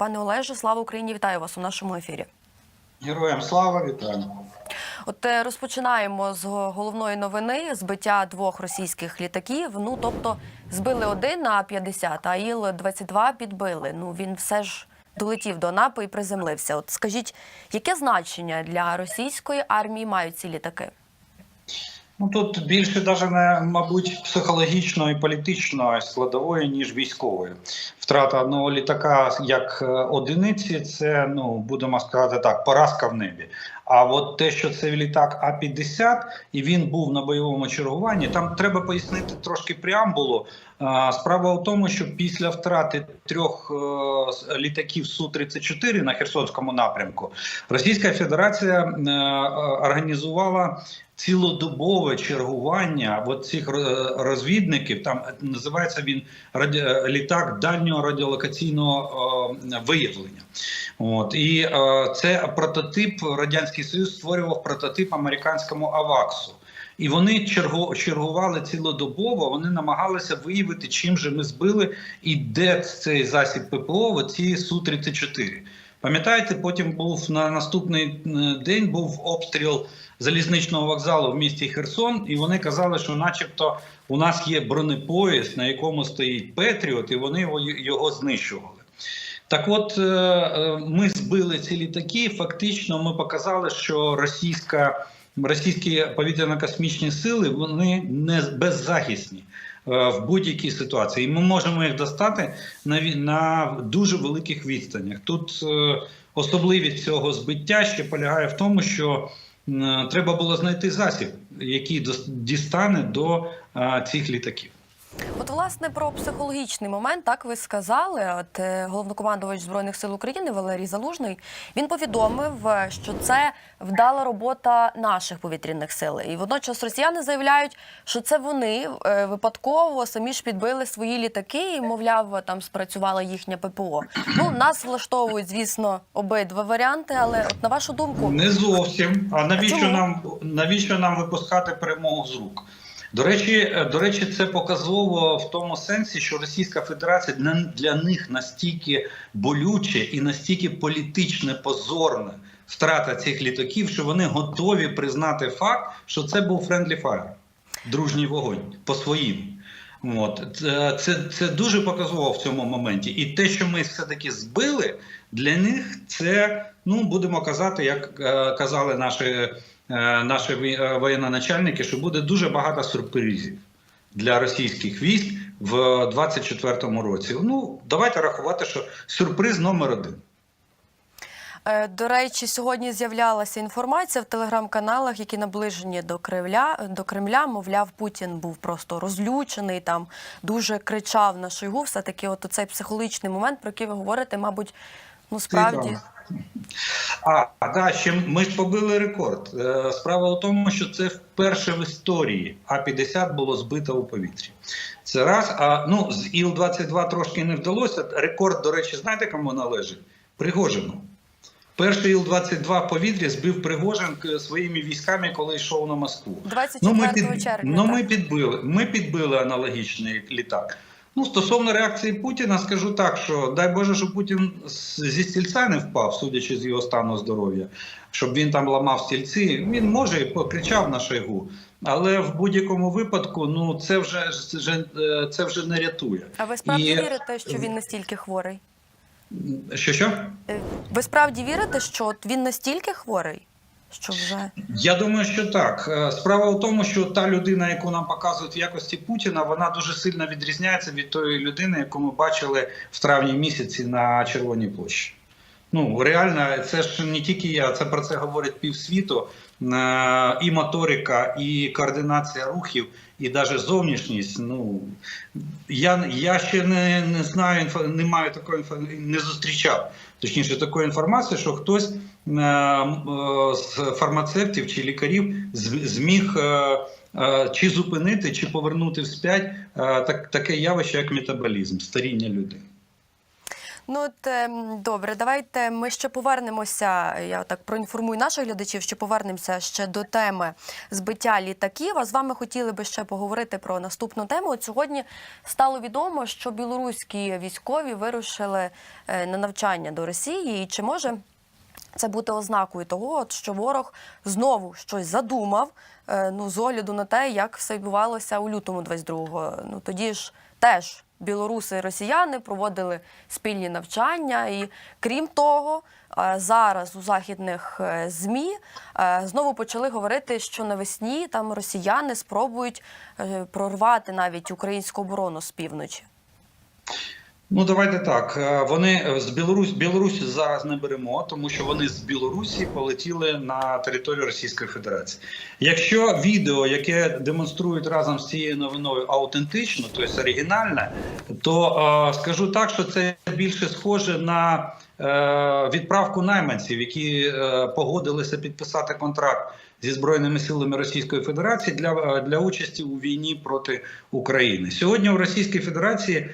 Пане Олеже, слава Україні! Вітаю вас у нашому ефірі. Героям слава вітаю. От е, розпочинаємо з головної новини збиття двох російських літаків. Ну тобто збили один на 50, а Іл-22 підбили. Ну він все ж долетів до Анапи і приземлився. От скажіть, яке значення для російської армії мають ці літаки? Ну тут більше даже не мабуть психологічної політичної складової ніж військової. Втрата одного літака як е, одиниці, це ну будемо сказати так, поразка в небі. А от те, що це літак А-50, і він був на бойовому чергуванні, там треба пояснити трошки преамбулу. Справа в тому, що після втрати трьох е, літаків Су-34 на Херсонському напрямку Російська Федерація е, організувала цілодобове чергування от цих розвідників. Там називається він раді... літак дальнього радіолокаційного е, виявлення. От і е, це прототип радянський Союз створював прототип американському Аваксу. І вони чергу, чергували цілодобово. Вони намагалися виявити, чим же ми збили і де цей засіб ППО, ці су 34 Пам'ятаєте, потім був на наступний е, день був обстріл залізничного вокзалу в місті Херсон, і вони казали, що, начебто, у нас є бронепоїзд, на якому стоїть Петріот, і вони його, його знищували. Так, от е, е, ми збили ці літаки. Фактично, ми показали, що російська російські повітряно-космічні сили вони не беззахисні е, в будь-якій ситуації. І ми можемо їх достати на, на дуже великих відстанях. Тут е, особливість цього збиття ще полягає в тому, що треба було знайти засіб, який дістане до е, цих літаків. От, власне, про психологічний момент, так ви сказали. От е, головнокомандувач збройних сил України Валерій Залужний він повідомив, е, що це вдала робота наших повітряних сил. І водночас росіяни заявляють, що це вони е, випадково самі ж підбили свої літаки, і мовляв, там спрацювала їхня ППО. Ну нас влаштовують, звісно, обидва варіанти. Але от на вашу думку, Не зовсім. А навіщо чому? нам навіщо нам випускати перемогу з рук? До речі, е, до речі, це показово в тому сенсі, що Російська Федерація для, них настільки болюче і настільки політичне позорне втрата цих літаків, що вони готові признати факт, що це був friendly fire, дружній вогонь по своїм. От це, це, дуже показово в цьому моменті. І те, що ми все-таки збили, для них це, ну будемо казати, як е, казали наші, наші вій- е, воєнноначальники, що буде дуже багато сюрпризів для російських військ в 24-му році. Ну, давайте рахувати, що сюрприз номер один. Е, До речі, сьогодні з'являлася інформація в телеграм-каналах, які наближені до Кремля. До Кремля, мовляв, Путін був просто розлючений, там дуже кричав на Шойгу. Все таки, от цей психологічний момент, про який ви говорите, мабуть, ну справді. А, а да, ще ми ж побили рекорд. Е, Справа в тому, що це вперше в історії А-50 було збито у повітрі. Це раз. А ну з Іл-22 трошки не вдалося. Рекорд, до речі, знаєте, кому належить? Пригожину. Перший Іл-22 в повітрі збив Пригожин своїми військами, коли йшов на Москву. 24 Ну, ми, під, червня. ну, ми підбили. Ми підбили аналогічний літак. Ну, стосовно реакції Путіна, скажу так, що дай Боже, щоб Путін зі стільця не впав, судячи з його стану здоров'я, щоб він там ламав стільці. Він може і покричав на шайгу, але в будь-якому випадку, ну це вже це вже, е, це вже не рятує. А ви справді І- вірите, що він настільки хворий? Що що? Е, Ви справді вірите, що він настільки хворий, що вже Я думаю, що так. Е, Справа в тому, що та людина, яку нам показують в якості Путіна, вона дуже сильно відрізняється від тої людини, яку ми бачили в травні місяці на Червоній площі. Ну реально, це ж не тільки я, це про це говорить півсвіту. Е, І моторика, і координація рухів, і навіть зовнішність. Ну я, я ще не, не знаю, не маю такої інфо, не зустрічав. Точніше, такої інформації, що хтось е, е, з фармацевтів чи лікарів зміг е, чи зупинити, чи повернути вспять так, таке явище, як метаболізм, старіння людини. Ну от ем, добре, давайте ми ще повернемося. Я так проінформую наших глядачів, що повернемося ще до теми збиття літаків. А з вами хотіли би ще поговорити про наступну тему. От сьогодні стало відомо, що білоруські військові вирушили е, на навчання до Росії. І чи може це бути ознакою того, що ворог знову щось задумав, е, ну з огляду на те, як все відбувалося у лютому 22-го. Ну тоді ж теж білоруси і росіяни проводили спільні навчання, і крім того, е, зараз у західних е, змі е, знову почали говорити, що навесні там росіяни спробують прорвати навіть українську оборону з півночі. Ну давайте так. Е, Вони з Білорусь Білорусі зараз не беремо, тому що вони з Білорусі полетіли на територію Російської Федерації. Якщо відео, яке демонструють разом з цією новиною, аутентично, тобто оригінальне, то е, скажу так, що це більше схоже на е, відправку найманців, які погодилися підписати контракт зі збройними силами Російської Федерації для, для участі у війні проти України. Сьогодні в Російській Федерації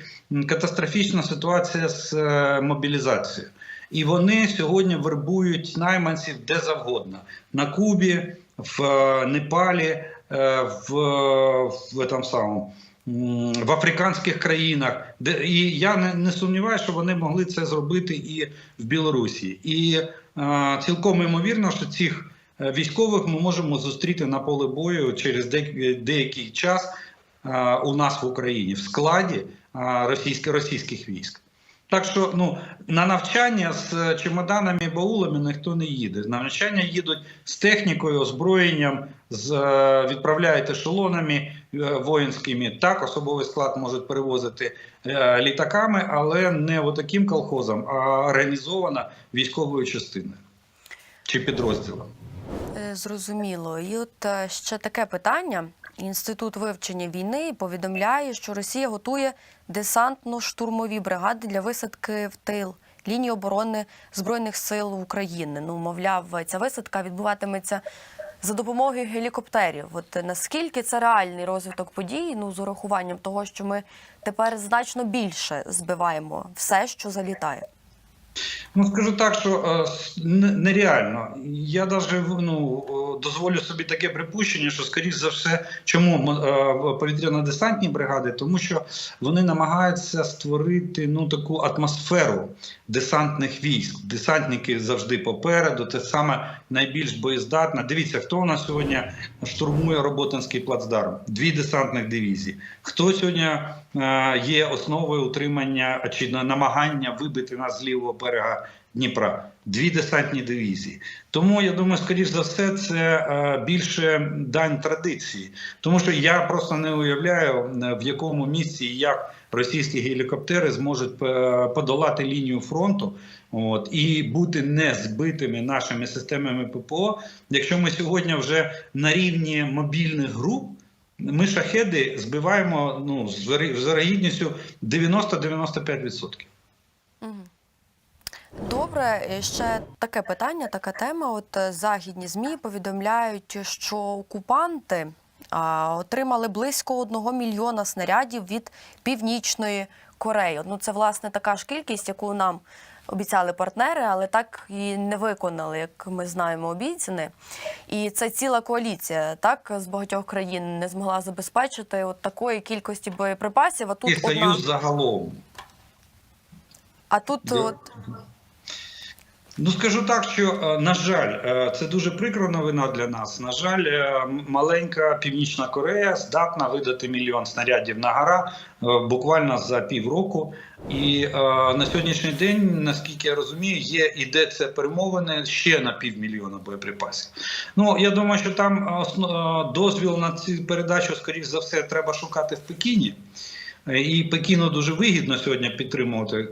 катастрофічна ситуація з е, мобілізацією. І вони сьогодні вербують найманців де завгодно на Кубі, в е, Непалі, е, в, в, там самому, в африканських країнах, де і я не, не сумніваюся, що вони могли це зробити і в Білорусі. І е, цілком ймовірно, що цих військових ми можемо зустріти на поле бою через де- деякий час е, у нас в Україні в складі російських російських військ. Так що ну на навчання з чемоданами і баулами ніхто не їде. На навчання їдуть з технікою, озброєнням, з е, відправляють ешелонами е, воїнськими. Так, особовий склад можуть перевозити е, літаками, але не отаким колхозом, а організовано військовою частиною чи підрозділом. Зрозуміло. І от ще таке питання. Інститут вивчення війни повідомляє, що Росія готує десантно-штурмові бригади для висадки в тил лінії оборони Збройних сил України. Ну, мовляв, ця висадка відбуватиметься за допомогою гелікоптерів. От наскільки це реальний розвиток подій? Ну, з урахуванням того, що ми тепер значно більше збиваємо все, що залітає. Ну скажу так, що е, нереально. Я навіть ну, е, дозволю собі таке припущення, що скоріш за все, чому е, повітряно-десантні бригади, тому що вони намагаються створити ну таку атмосферу десантних військ. Десантники завжди попереду. Це саме найбільш боєздатна. Дивіться, хто у нас сьогодні штурмує Роботинський плацдарм? Дві десантних дивізії. Хто сьогодні є основою утримання чи на- намагання вибити нас з лівого берега Дніпра? Дві десантні дивізії. Тому я думаю, скоріш за все, це е, більше дань традиції, тому що я просто не уявляю е, в якому місці і як російські гелікоптери зможуть е, подолати лінію фронту. От і бути не збитими нашими системами ППО, якщо ми сьогодні вже на рівні мобільних груп, ми шахеди збиваємо ну з вири- з вирогідністю 90-95%. Мгм. Добре, ще таке питання, така тема. От е, західні змі повідомляють, що окупанти а, отримали близько одного мільйона снарядів від північної Кореї. Ну це власне така ж кількість, яку нам обіцяли партнери, але так і не виконали, як ми знаємо, обіцяни. І це ціла коаліція, так з багатьох країн не змогла забезпечити от такої кількості боєприпасів. А тут І одна... союз загалом. а тут Да. от Ну скажу так, що е, на жаль, е, це дуже прикра новина для нас. На жаль, е, маленька Північна Корея здатна видати мільйон снарядів на гора буквально за півроку. І на сьогоднішній день, наскільки я розумію, є ідеться перемовини ще на півмільйона боєприпасів. Ну я думаю, що там дозвіл на цю передачу, скоріш за все, треба шукати в Пекіні. І Пекіну дуже вигідно сьогодні підтримувати е,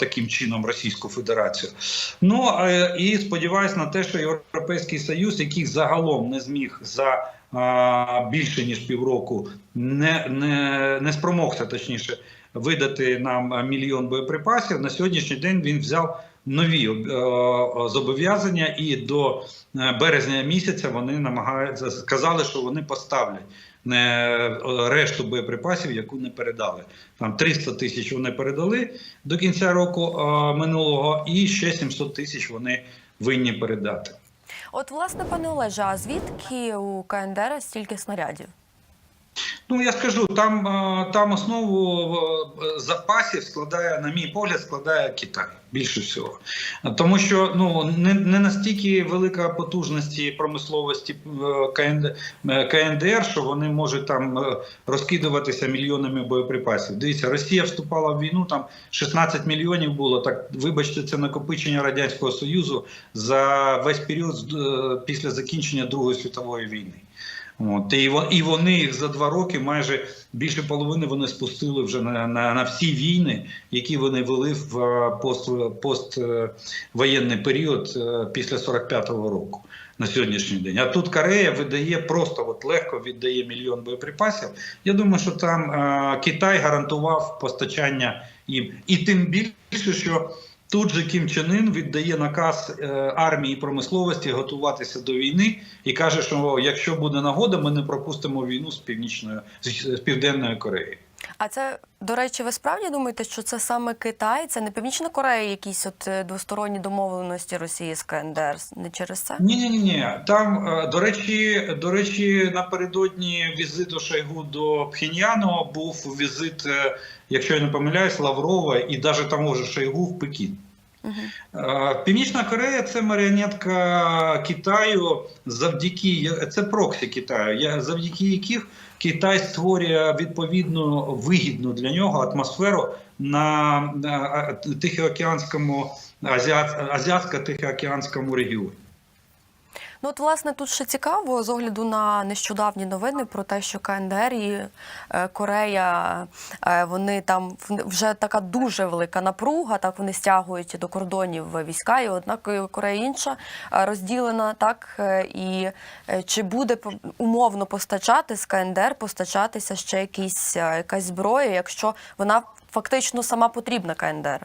таким чином Російську Федерацію. Ну е, і сподіваюся на те, що Європейський Союз, який загалом не зміг за більше ніж півроку, не, не, не спромогся точніше видати нам мільйон боєприпасів. На сьогоднішній день він взяв нові е, зобов'язання, і до березня місяця вони намагаються сказали, що вони поставлять решту боєприпасів, яку не передали. Там 300 тисяч вони передали до кінця року минулого, і ще 700 тисяч вони винні передати. От, власне, пане Олеже, а звідки у КНДР стільки снарядів? Ну я скажу, там, е, там основу е, запасів складає, на мій погляд, складає Китай більше всього. Тому що ну не, не настільки велика потужності промисловості е, КНД, КНДР, що вони можуть там розкидуватися мільйонами боєприпасів. Дивіться, Росія вступала в війну, там 16 мільйонів було. Так вибачте, це накопичення радянського союзу за весь період після закінчення Другої світової війни. От, і, і вони їх за два роки майже більше половини вони спустили вже на, на, на всі війни, які вони вели в е, пост, поствоєнний період е, після 45-го року на сьогоднішній день. А тут Корея видає просто от легко віддає мільйон боєприпасів. Я думаю, що там е, Китай гарантував постачання їм. І тим більше, що Тут же Кім Чен Ін віддає наказ е, армії промисловості готуватися до війни і каже, що якщо буде нагода, ми не пропустимо війну з північною з, південної Кореї. А це, до речі, ви справді думаєте, що це саме Китай, це не Північна Корея, якісь от е, двосторонні домовленості Росії з КНДР? Не через це? Ні, ні, ні, ні. Там е, до речі, до речі, напередодні візиту Шойгу до Пхеньяну був візит, якщо я не помиляюсь, Лаврова і навіть того ж Шойгу в Пекін. Е, Північна Корея це маріонетка Китаю завдяки це проксі Китаю, завдяки яких Китай створює відповідну вигідну для нього атмосферу на Тихоокеанському азіатсько-тихоокеанському регіоні. Ну, от, власне, тут ще цікаво з огляду на нещодавні новини про те, що КНДР і е, Корея, е, вони там вже така дуже велика напруга, так вони стягують до кордонів війська, і однак Корея інша е, розділена, так і чи буде умовно постачати з КНДР постачатися ще якісь, якась зброя, якщо вона фактично сама потрібна КНДР?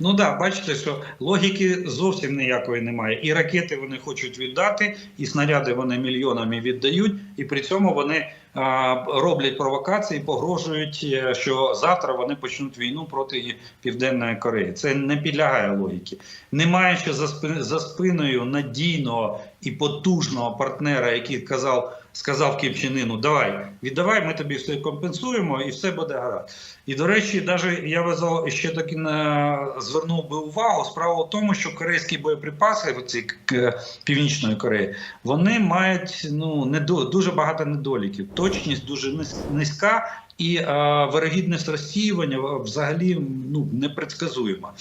Ну да, бачите, що логіки зовсім ніякої немає. І ракети вони хочуть віддати, і снаряди вони мільйонами віддають, і при цьому вони а, роблять провокації, погрожують, е, що завтра вони почнуть війну проти Південної Кореї. Це не підлягає логіки. Немає ще за спи- за спиною надійного і потужного партнера, який казав. Сказав Чен давай, віддавай, ми тобі все компенсуємо і все буде гаразд. І до речі, навіть я везав ще таки на звернув би увагу. Справа в тому, що корейські боєприпаси, оці к- Північної Кореї, вони мають ну недо, дуже багато недоліків. Точність дуже низька. І е, вирогідність розсіювання взагалі ну непредсказуема.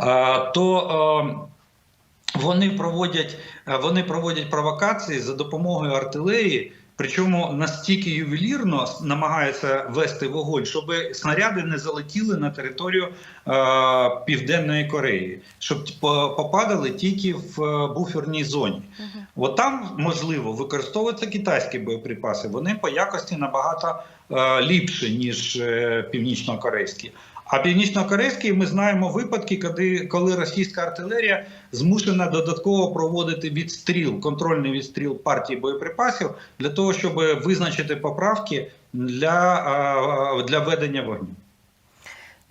Е, то е, вони проводять, е, вони проводять провокації за допомогою артилерії. Причому настільки ювелірно намагаються вести вогонь, щоб снаряди не залетіли на територію е, Південної Кореї, щоб по- попадали тільки в е, буферній зоні. От там можливо використовуються китайські боєприпаси. Вони по якості набагато е, ліпші, ніж е, північно-корейські. А північно-корейський ми знаємо випадки, коли, коли російська артилерія змушена додатково проводити відстріл, контрольний відстріл партії боєприпасів для того, щоб визначити поправки для, для ведення вогню.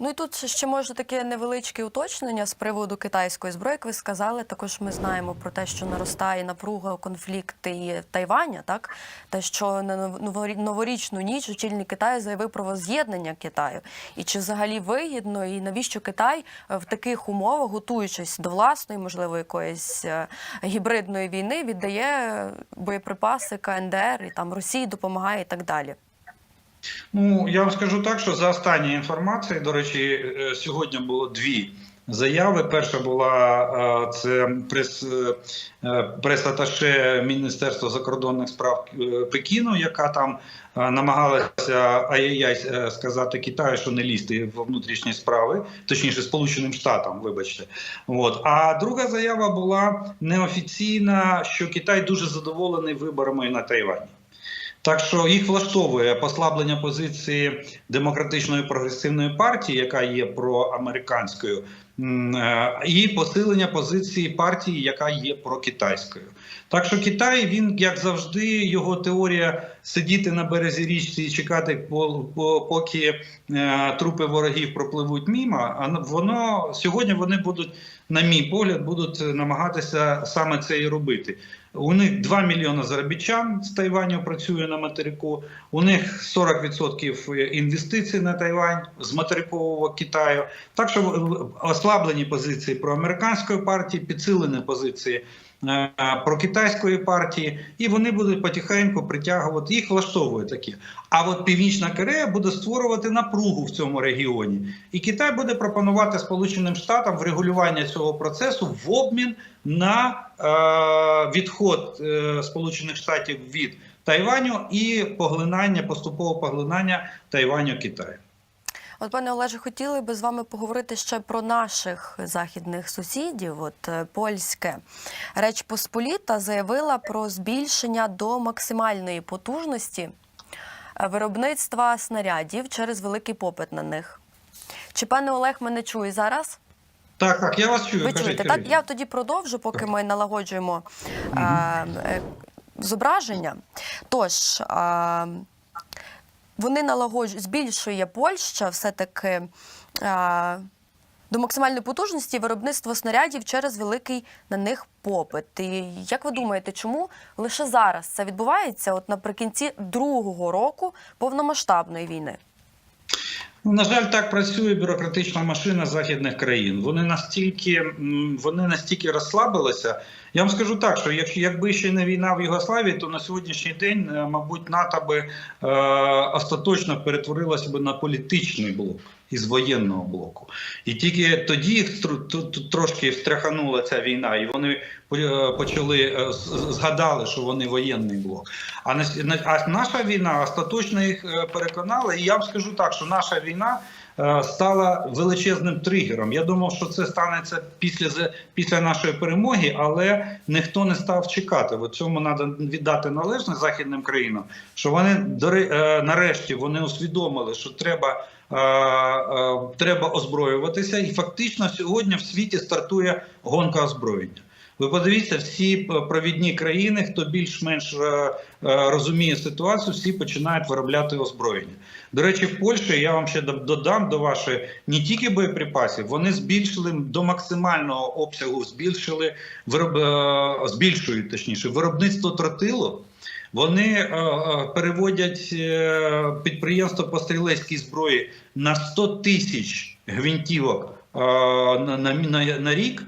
Ну і тут ще може таке невеличке уточнення з приводу китайської зброї. Як ви сказали, також ми знаємо про те, що наростає напруга конфлікти Тайваня, так те, що на нов- новорічну ніч очільник Китаю заявив про воз'єднання Китаю. І чи взагалі вигідно, і навіщо Китай е, в таких умовах, готуючись до власної, можливо, якоїсь е, гібридної війни, віддає е, боєприпаси КНДР і там Росії допомагає і так далі. Ну я вам скажу так, що за останньою інформацією, до речі, е, сьогодні було дві заяви. Перша була е, це прес, е, прес-аташе Міністерства закордонних справ Пекіну, яка там намагалася ай-яй е, сказати Китаю, що не лізти в внутрішні справи, точніше, Сполученим Штатам, вибачте. От. А друга заява була неофіційна, що Китай дуже задоволений виборами на Тайвані. Так що їх влаштовує послаблення позиції демократичної прогресивної партії, яка є проамериканською, е, і посилення позиції партії, яка є прокитайською. Так що Китай, він як завжди, його теорія сидіти на березі річці і чекати, по- по- поки е, трупи ворогів пропливуть мімо. А воно сьогодні вони будуть, на мій погляд, будуть намагатися саме це і робити. У них 2 мільйони заробітчан з Тайваню працює на материку. У них 40% інвестицій на Тайвань з материкового Китаю. Так що ослаблені позиції проамериканської партії, підсилені позиції прокитайської партії, і вони будуть потихеньку притягувати їх влаштовує таке. А от Північна Корея буде створювати напругу в цьому регіоні, і Китай буде пропонувати Сполученим Штатам врегулювання цього процесу в обмін на е, відход е, Сполучених Штатів від Тайваню і поглинання поступове поглинання Тайваню Китаю. От, пане Олеже, хотіли би з вами поговорити ще про наших західних сусідів. От е, польське Реч Посполіта заявила про збільшення до максимальної потужності е, виробництва снарядів через великий попит на них. Чи пане Олег мене чує зараз? Так, так, я вас чую. Ви чуєте? Так, я тоді продовжу, поки ми налагоджуємо е, е, зображення. Тож, е, вони налагоджують, збільшує Польща все-таки е, до максимальної потужності виробництво снарядів через великий на них попит. І як ви думаєте, чому лише зараз це відбувається, от наприкінці другого року повномасштабної війни? Ну, на жаль, так працює бюрократична машина західних країн. Вони настільки вони настільки розслабилися. Я вам скажу так, що якщо якби ще не війна в Югославії, то на сьогоднішній день, е, мабуть, НАТО би е, остаточно перетворилося би на політичний блок із воєнного блоку. І тільки тоді їх тр- тр- трошки встряханула ця війна, і вони е, почали е, згадали, що вони воєнний блок. А наша війна остаточно їх переконала. І я вам скажу так, що наша війна стала величезним тригером. Я думав, що це станеться після після нашої перемоги, але ніхто не став чекати. В цьому треба віддати належне західним країнам, що вони е, нарешті вони усвідомили, що треба. е, е, Треба озброюватися, і фактично сьогодні в світі стартує гонка озброєння. Ви подивіться, всі провідні країни, хто більш-менш е, е, розуміє ситуацію, всі починають виробляти озброєння. До речі, в Польщі я вам ще додам до вашої не тільки боєприпасів, вони збільшили до максимального обсягу, збільшили вироб, е, збільшують точніше виробництво тротилу. Вони переводять підприємство по стрілецькій зброї на 100 тисяч гвинтівок на, на, на рік.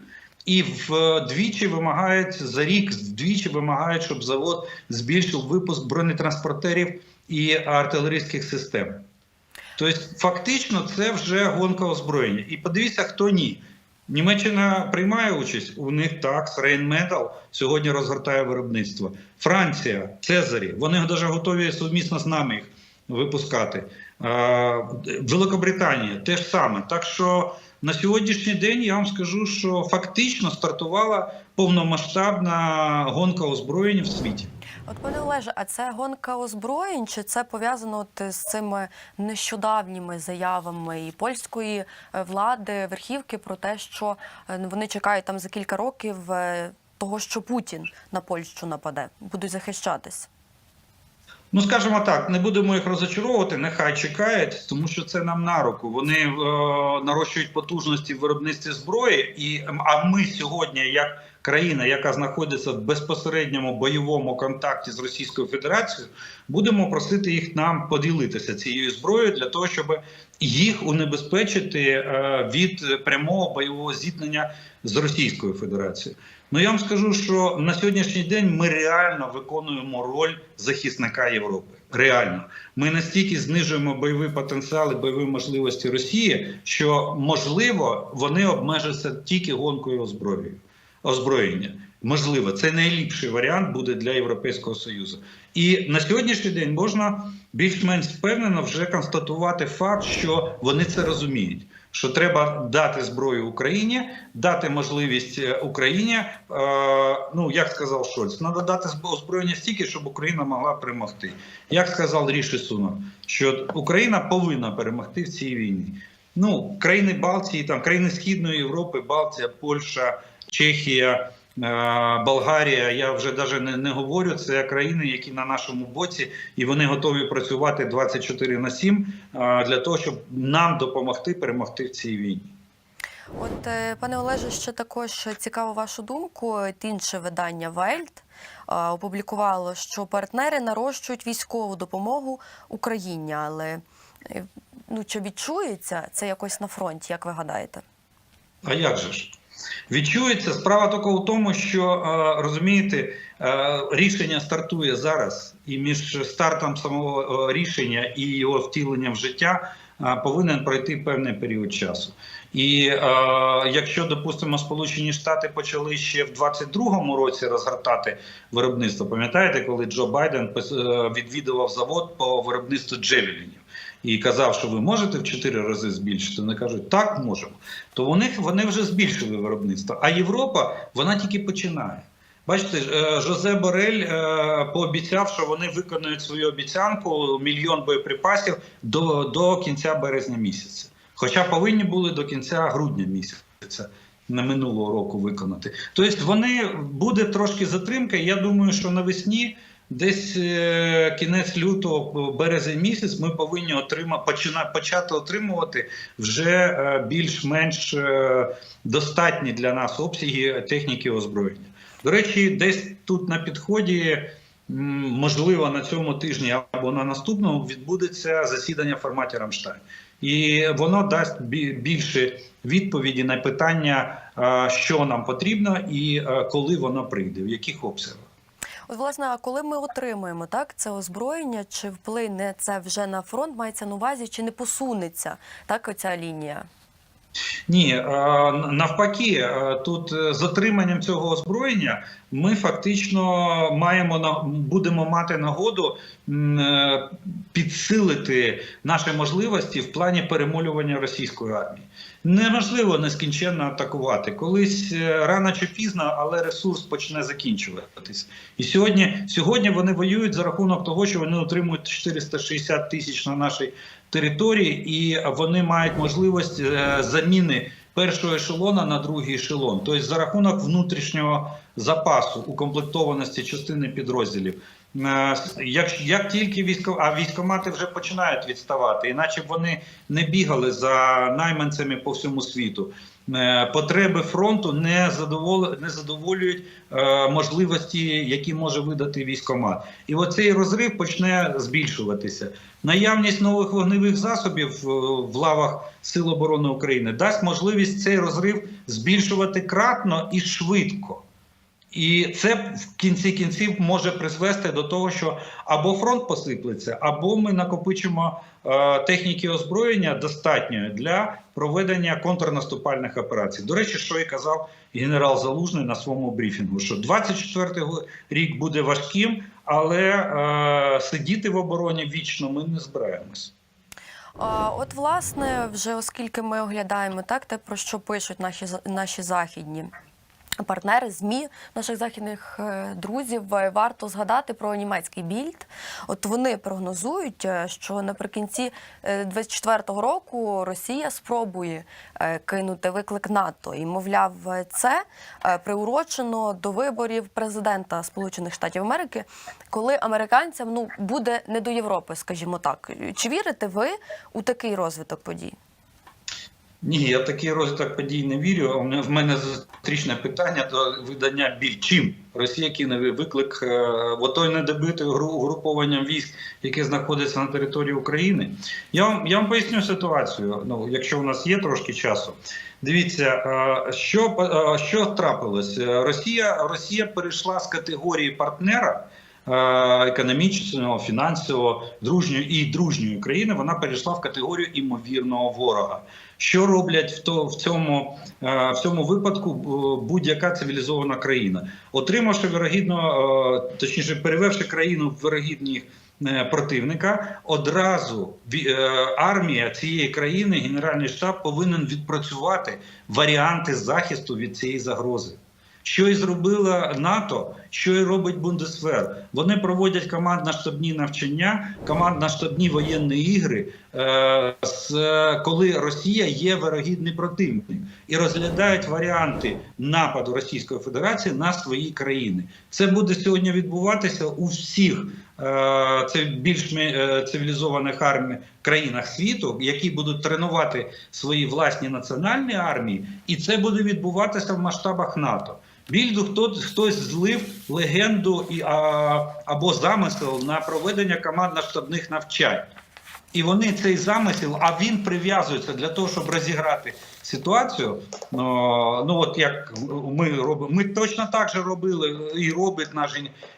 І вдвічі вимагають за рік, вдвічі вимагають, щоб завод збільшив випуск бронетранспортерів і артилерійських систем. Тобто, фактично, це вже гонка озброєння. І подивіться, хто ні. Німеччина приймає участь. У них так, Rheinmetall сьогодні розгортає виробництво. Франція, Цезарі, вони навіть готові сумісно з нами їх випускати. Е, Великобританія теж саме. Так що на сьогоднішній день я вам скажу, що фактично стартувала повномасштабна гонка озброєння в світі. От, пане Олеже, а це гонка озброєнь, чи це пов'язано з цими нещодавніми заявами і польської е, влади, верхівки про те, що е, вони чекають там за кілька років е, того, що Путін на Польщу нападе, будуть захищатись? Ну, скажімо так, не будемо їх розочаровувати, нехай чекають, тому що це нам на руку. Вони е, нарощують потужності в виробництві зброї, і а ми сьогодні, як країна, яка знаходиться в безпосередньому бойовому контакті з Російською Федерацією, будемо просити їх нам поділитися цією зброєю для того, щоб їх унебезпечити е, від прямого бойового зіткнення з Російською Федерацією. Ну я вам скажу, що на сьогоднішній день ми реально виконуємо роль захисника Європи. Реально, ми настільки знижуємо бойовий потенціал і бойові можливості Росії, що можливо вони обмежаться тільки гонкою озброєю озброєння. Можливо, це найліпший варіант буде для Європейського Союзу. І на сьогоднішній день можна більш-менш впевнено вже констатувати факт, що вони це розуміють. Що треба дати зброю Україні, дати можливість е, Україні. Е, ну як сказав Шольц, треба дати зб- озброєння стільки, щоб Україна могла перемогти. Як сказав Ріші Сунок, що Україна повинна перемогти в цій війні. Ну, країни Балтії, там країни Східної Європи, Балтія, Польща, Чехія, Болгарія. Я вже навіть не, не говорю. Це країни, які на нашому боці, і вони готові працювати 24 на 7 е, для того, щоб нам допомогти перемогти в цій війні. От, е, пане Олеже, ще також цікаво вашу думку. Інше видання Вельт е, опублікувало, що партнери нарощують військову допомогу Україні, але е, ну чи відчується це якось на фронті, як ви гадаєте? А як же ж? Відчується справа тільки в тому, що е, розумієте, е, рішення стартує зараз, і між стартом самого е, рішення і його втіленням в життя повинен пройти певний період часу. І е, якщо, допустимо, Сполучені Штати почали ще в 22-му році розгортати виробництво, пам'ятаєте, коли Джо Байден відвідував завод по виробництву джевелінів і казав, що ви можете в 4 рази збільшити, вони кажуть, так можемо. То них вони вже збільшили виробництво. А Європа вона тільки починає. Бачите, е, Жозе Борель е, пообіцяв, що вони виконують свою обіцянку мільйон боєприпасів до, до кінця березня місяця. Хоча повинні були до кінця грудня місяця на минулого року виконати. Тобто вони буде трошки затримка. Я думаю, що навесні, десь е, кінець лютого, березень місяць, ми повинні отримати почати отримувати вже е, більш-менш е, достатні для нас обсяги техніки озброєння. До речі, десь тут на підході. Можливо, на цьому тижні або на наступному відбудеться засідання в форматі Рамштайн, і воно дасть більше відповіді на питання, що нам потрібно, і коли воно прийде, в яких обсягах. Власне, а коли ми отримуємо так це озброєння, чи вплине це вже на фронт, мається на увазі, чи не посунеться так оця лінія? Ні, е, навпаки, е, тут е, з отриманням цього озброєння ми фактично маємо будемо мати нагоду підсилити наші можливості в плані перемолювання російської армії. Неможливо нескінченно атакувати. Колись е, рано чи пізно, але ресурс почне закінчуватись. І сьогодні, сьогодні вони воюють за рахунок того, що вони отримують 460 тисяч на нашій території, і вони мають можливість е, заміни першого ешелона на другий ешелон. Тобто за рахунок внутрішнього запасу укомплектованості частини підрозділів. Е, Як, як тільки військо, а військомати вже починають відставати, іначе б вони не бігали за найманцями по всьому світу. Е, Потреби фронту не задовол... не задоволюють е, можливості, які може видати військомат. І оцей розрив почне збільшуватися. Наявність нових вогневих засобів в лавах Сил оборони України дасть можливість цей розрив збільшувати кратно і швидко. І це в кінці кінців може призвести до того, що або фронт посиплеться, або ми накопичимо е, техніки озброєння достатньої для проведення контрнаступальних операцій. До речі, що і казав генерал Залужний на своєму брифінгу, що 24-й рік буде важким, але е, сидіти в обороні вічно ми не збираємось. От, власне, вже оскільки ми оглядаємо так, те, про що пишуть наші наші західні. Партнери ЗМІ наших західних е, друзів е, варто згадати про німецький більд. От вони прогнозують, е, що наприкінці 24-го року Росія спробує кинути виклик НАТО. І мовляв, це приурочено до виборів президента Сполучених Штатів Америки, коли американцям ну буде не до Європи, скажімо так. Чи вірите ви у такий розвиток подій? Ні, я такий розвиток подій не вірю. В мене зустрічне питання до видання біль. Чим Росія кине виклик е, ото недобитою гру- угрупованням військ, яке знаходиться на території України. Я вам я вам поясню ситуацію. Ну, якщо у нас є трошки часу. Дивіться, е, що е, що трапилось? Росія Росія перейшла з категорії партнера. Е, Економічного, фінансового, дружньої і дружньої країни вона перейшла в категорію імовірного ворога. Що роблять в то в цьому е, в цьому випадку е, будь-яка цивілізована країна, отримавши вирогідно, точніше, перевевши країну в вирогідні противника, одразу армія цієї країни, генеральний штаб повинен відпрацювати варіанти захисту від цієї загрози. Що і зробила НАТО, що і робить Бундесвер. Вони проводять командно-штабні навчання, командно-штабні воєнні ігри, е, коли Росія є вирогідний противник, і розглядають варіанти нападу Російської Федерації на свої країни. Це буде сьогодні відбуватися у всіх е, це більш е, цивілізованих армій країнах світу, які будуть тренувати свої власні національні армії, і це буде відбуватися в масштабах НАТО. Більду хто хтось злив легенду і а, або замисел на проведення командно-штабних навчань. І вони цей замисел, а він прив'язується для того, щоб розіграти ситуацію. Ну, ну от як ми робимо, ми точно так же робили і робить наш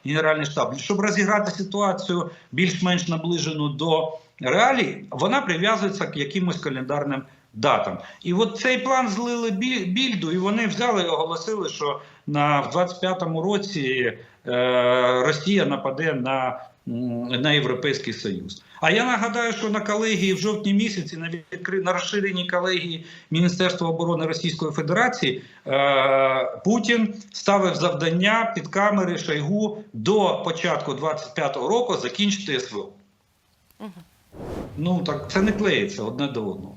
генеральний штаб. Щоб розіграти ситуацію більш-менш наближену до реалій, вона прив'язується к якимось календарним датам. І от цей план злили більду, і вони взяли і оголосили, що на в 25-му році е, Росія нападе на, на Європейський Союз. А я нагадаю, що на колегії в жовтні місяці на на розширеній колегії Міністерства оборони Російської Федерації е... Путін ставив завдання під камери Шойгу до початку 25-го року закінчити СВО. Ну так це не клеїться одне до одного.